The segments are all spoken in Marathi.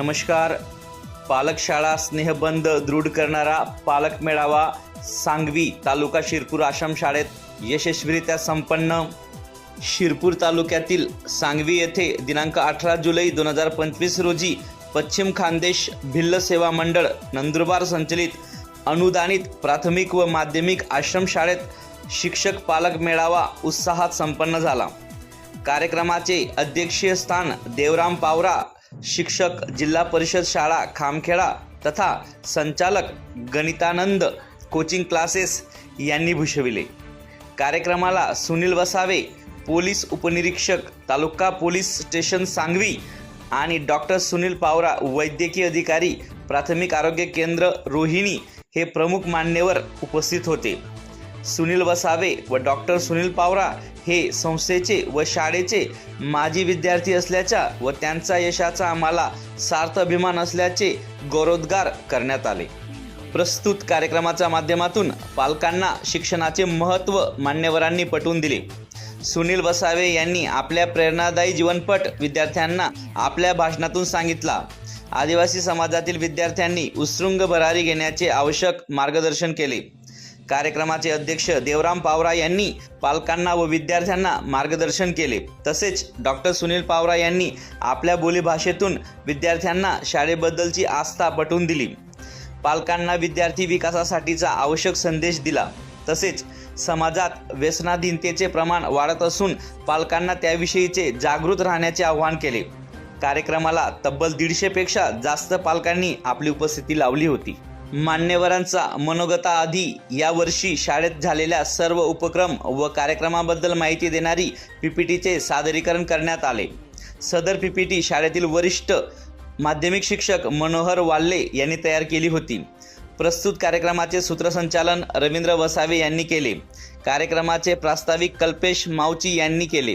नमस्कार. पालक शाळा स्नेहबंद दृढ करणारा पालक मेळावा सांगवी तालुका शिरपूर आश्रम शाळेत यशस्वीरित्या संपन्न. शिरपूर तालुक्यातील सांगवी येथे दिनांक अठरा जुलै दोन हजार पंचवीस रोजी पश्चिम खानदेश भिल्ल सेवा मंडळ नंदुरबार संचलित अनुदानित प्राथमिक व माध्यमिक आश्रम शाळेत शिक्षक पालक मेळावा उत्साहात संपन्न झाला. कार्यक्रमाचे अध्यक्षीय स्थान देवराम पावरा शिक्षक जिल्हा परिषद शाळा खामखेडा तथा संचालक गणितानंद कोचिंग क्लासेस यांनी भूषविले. कार्यक्रमाला सुनील वसावे पोलीस उपनिरीक्षक तालुका पोलीस स्टेशन सांगवी आणि डॉक्टर सुनील पावरा वैद्यकीय अधिकारी प्राथमिक आरोग्य केंद्र रोहिणी हे प्रमुख मान्यवर उपस्थित होते. सुनील वसावे व डॉक्टर सुनील पावरा हे संस्थेचे व शाळेचे माजी विद्यार्थी असल्याच्या व त्यांचा यशाचा आम्हाला सार्थ अभिमान असल्याचे गौरवोद्गार करण्यात आले. प्रस्तुत कार्यक्रमाच्या माध्यमातून पालकांना शिक्षणाचे महत्त्व मान्यवरांनी पटवून दिले. सुनील वसावे यांनी आपल्या प्रेरणादायी जीवनपट विद्यार्थ्यांना आपल्या भाषणातून सांगितला. आदिवासी समाजातील विद्यार्थ्यांनी उत्सृंग भरारी घेण्याचे आवश्यक मार्गदर्शन केले. कार्यक्रमाचे अध्यक्ष देवराम पावरा यांनी पालकांना व विद्यार्थ्यांना मार्गदर्शन केले. तसेच डॉक्टर सुनील पावरा यांनी आपल्या बोलीभाषेतून विद्यार्थ्यांना शाळेबद्दलची आस्था पटवून दिली. पालकांना विद्यार्थी विकासासाठीचा आवश्यक संदेश दिला. तसेच समाजात व्यसनाधीनतेचे प्रमाण वाढत असून पालकांना त्याविषयीचे जागृत राहण्याचे आवाहन केले. कार्यक्रमाला तब्बल दीडशेपेक्षा जास्त पालकांनी आपली उपस्थिती लावली होती. मान्यवरांचा मनोगताआधी यावर्षी शाळेत झालेल्या सर्व उपक्रम व कार्यक्रमाबद्दल माहिती देणारी पीपीटीचे सादरीकरण करण्यात आले. सदर पीपीटी शाळेतील वरिष्ठ माध्यमिक शिक्षक मनोहर वाल्ले यांनी तयार केली होती. प्रस्तुत कार्यक्रमाचे सूत्रसंचालन रवींद्र वसावे यांनी केले. कार्यक्रमाचे प्रास्ताविक कल्पेश मावची यांनी केले.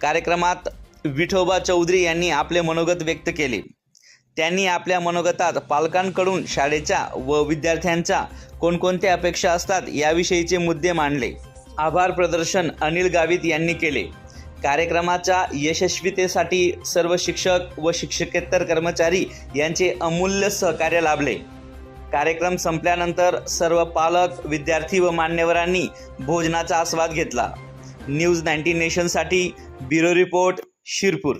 कार्यक्रमात विठोबा चौधरी यांनी आपले मनोगत व्यक्त केले. त्यांनी आपल्या मनोगतात पालकांकडून शाळेच्या व विद्यार्थ्यांच्या कोणकोणत्या अपेक्षा असतात याविषयीचे मुद्दे मांडले. आभार प्रदर्शन अनिल गावित यांनी केले. कार्यक्रमाच्या यशस्वीतेसाठी सर्व शिक्षक व शिक्षकेतर कर्मचारी यांचे अमूल्य सहकार्य लाभले. कार्यक्रम संपल्यानंतर सर्व पालक विद्यार्थी व मान्यवरांनी भोजनाचा आस्वाद घेतला. न्यूज नाईन्टीन नेशनसाठी ब्युरो रिपोर्ट शिरपूर.